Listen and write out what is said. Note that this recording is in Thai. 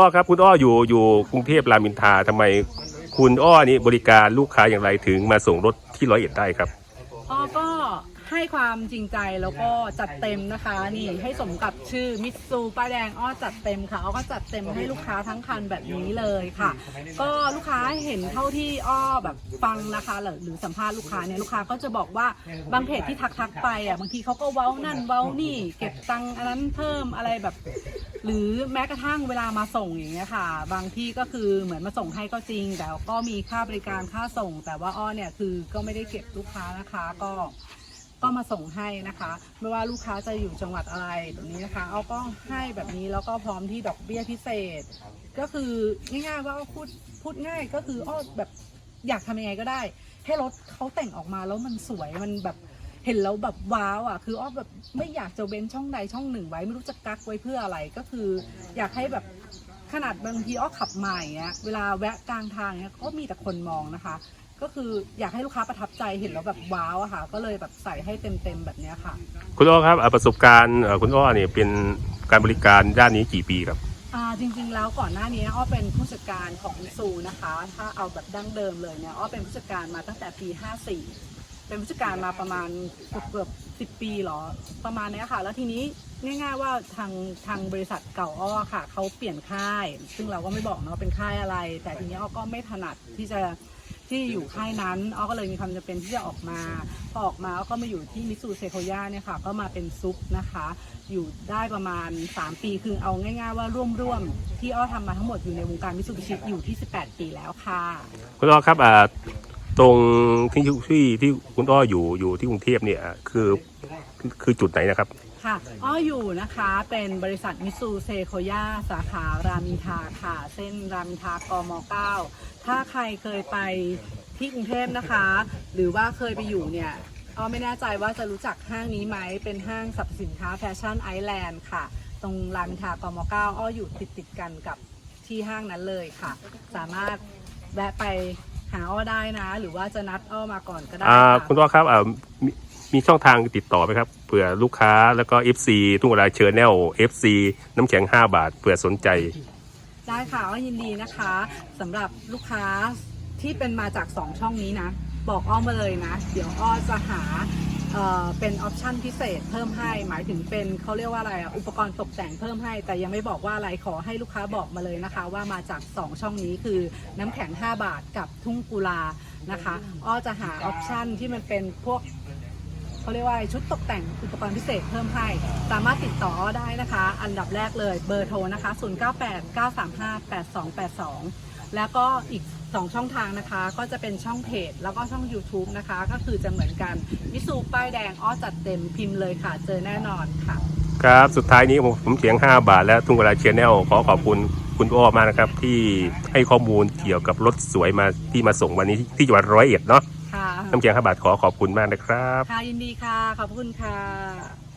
อ้อครับคุณอ้ออยู่อยู่กรุงเทพรามอินทราทำไมคุณอ้อนี่บริการลูกค้าอย่างไรถึงมาส่งรถที่ร้อยเอ็ดได้ครับอ้อก็ ให้ความจริงใจแล้วก็จัดเต็มนะคะ นี่ให้สมกับชื่อมิตซูป้ายแดงอ้อจัดเต็มค่ะอ้อก็จัดเต็มให้ลูกค้าทั้งคันแบบนี้เลยค่ะ ก็ลูกค้าเห็นเท่าที่อ้อแบบฟังนะคะหรือสัมภาษณ์ลูกค้าเนี่ยลูกค้าก็จะบอกว่าบางเพจที่ทักทักไปอะบางทีเขาก็เว้านั่นเว้านี่ เก็บตังค์อันนั้นเพิ่มอะไรแบบ หรือแม้กระทั่งเวลามาส่งอย่างเงี้ยค่ะ บางที่ก็คือเหมือนมาส่งให้ก็จริง แต่ก็มีค่าบริการค่าส่ง แต่ว่าอ้อเนี่ยคือก็ไม่ได้เก็บลูกค้านะคะก็ ก็มาส่งให้นะคะ ไม่ว่าลูกค้าจะอยู่จังหวัดอะไรแบบนี้นะคะอ้อก็ให้แบบนี้แล้วก็พร้อมที่ดอกเบี้ยพิเศษ ก็คือง่ายๆว่าอ้อพูดพูดง่ายก็คืออ้อแบบอยากทำยังไงก็ได้ ให้รถเขาแต่งออกมาแล้วมันสวยมันแบบเห็นแล้วแบบว้าวอะคืออ้อแบบไม่อยากจะเว้นช่องใดช่องหนึ่งไว้ไม่รู้จะกักไว้เพื่ออะไรก็คือ อยากให้แบบ ขนาดบางทีอ้อขับใหม่เนี้ยเวลาแวะกลางทางเนี้ยก็มีแต่คนมองนะคะ ก็คืออยากให้ลูกค้าประทับใจเห็นแล้วแบบว้าวอะค่ะ ก็เลยแบบใส่ให้เต็มๆแบบเนี้ยค่ะ คุณอ้อครับอ่าประสบการณ์เอ่อคุณอ้อเนี่ยเป็นการบริการด้านนี้กี่ปีครับ อ่าจริงๆแล้วก่อนหน้านี้อ้อเป็นผู้จัดการของมิซูนะคะ ถ้าเอาแบบดั้งเดิมเลยเนี่ยอ้อเป็นผู้จัดการมาตั้งแต่ปี 54 เป็นผู้จัดการมาประมาณเกือบเกือบสิปีหรอประมาณเนี้ยค่ะ แล้วทีนี้ง่ายๆว่าทางทางบริษัทเก่าอ้อค่ะเขาเปลี่ยนค่าย ซึ่งเราก็ไม่บอกเนาะเป็นค่ายอะไร แต่ทีนี้อ้อก็ไม่ถนัดที่จะที่อยู่ค่ายนั้นอ้อก็เลยมีความจำเป็นที่จะออกมา พอออกมาอ้อก็มาอยู่ที่มิซูเซโคย่าเนี่ยค่ะ ก็มาเป็นซุปนะคะ อยู่ได้ประมาณ 3 ปีคือเอาง่าย ๆ ว่าร่วมๆที่อ้อทำมาทั้งหมดอยู่ในวงการมิซูบิชิอยู่ที่ 18 ปีแล้วค่ะ คุณอ้อครับอ่า ตรงที่ที่ที่คุณอ้ออยู่อยู่ที่กรุงเทพเนี่ยคือคือจุดไหนนะครับ ค่ะ อ้ออยู่นะคะเป็นบริษัทมิซูเซโคย่าสาขารามอินทาค่ะ เส้นรามอินทรากม9ถ้าใครเคยไปที่กรุงเทพนะคะ หรือว่าเคยไปอยู่เนี่ยอ้อไม่แน่ใจว่าจะรู้จักห้างนี้ไหมเป็นห้างสรรพสินค้าแฟชั่นไอแลนด์ค่ะ ตรงรามอินทรากม9อ้ออยู่ติดติดกันกับที่ห้างนั้นเลยค่ะ สามารถแวะไป หาอ้อได้นะ หรือว่าจะนัดอ้อมาก่อนก็ได้อ่าค่ะคุณอ้อครับอ่ามีมีช่องทางติดต่อไหมครับเผื่อลูกค้าแล้วก็ FC ทุกเวลาเชิญแนล FC น้ำแข็ง 5 บาทเผื่อสนใจ ได้ค่ะว่ายินดีนะคะสำหรับลูกค้าที่เป็นมาจาก2ช่องนี้นะ บอกอ้อมมาเลยนะ เดี๋ยวอ้อจะหา เป็นออปชั่นพิเศษเพิ่มให้ หมายถึงเป็นเขาเรียกว่าอะไรอะอุปกรณ์ตกแต่งเพิ่มให้ แต่ยังไม่บอกว่าอะไรขอให้ลูกค้าบอกมาเลยนะคะ ว่ามาจาก 2 ช่องนี้คือน้ำแข็ง 5 บาทกับทุ่งกุลานะคะอ้อจะหาออปชั่นที่มันเป็นพวกเขาเรียกว่าชุดตกแต่งอุปกรณ์พิเศษเพิ่มให้ สามารถติดต่อได้นะคะ อันดับแรกเลยเบอร์โทรนะคะ 0989358282 แล้วก็อีก 2 ช่องทางนะคะ ก็จะเป็นช่องเพจ แล้วก็ช่อง YouTube นะคะ ก็คือจะเหมือนกันมิสูป้ายแดงอ้อจัดเต็มพิมพ์เลยค่ะ เจอแน่นอนค่ะ ครับ สุดท้ายนี้ผมผมเสียง 5 บาท และทุ่งเวลาเชียร์แนลขอขอบคุณคุณอ้อมากนะครับ ที่ให้ข้อมูลเกี่ยวกับรถสวยมาที่มาส่งวันนี้ที่ที่จังหวัดร้อยเอ็ดเนาะค่ะน้ำเชียง5บาทขอขอบคุณมากนะครับ ค่ะยินดีค่ะ ขอบคุณค่ะ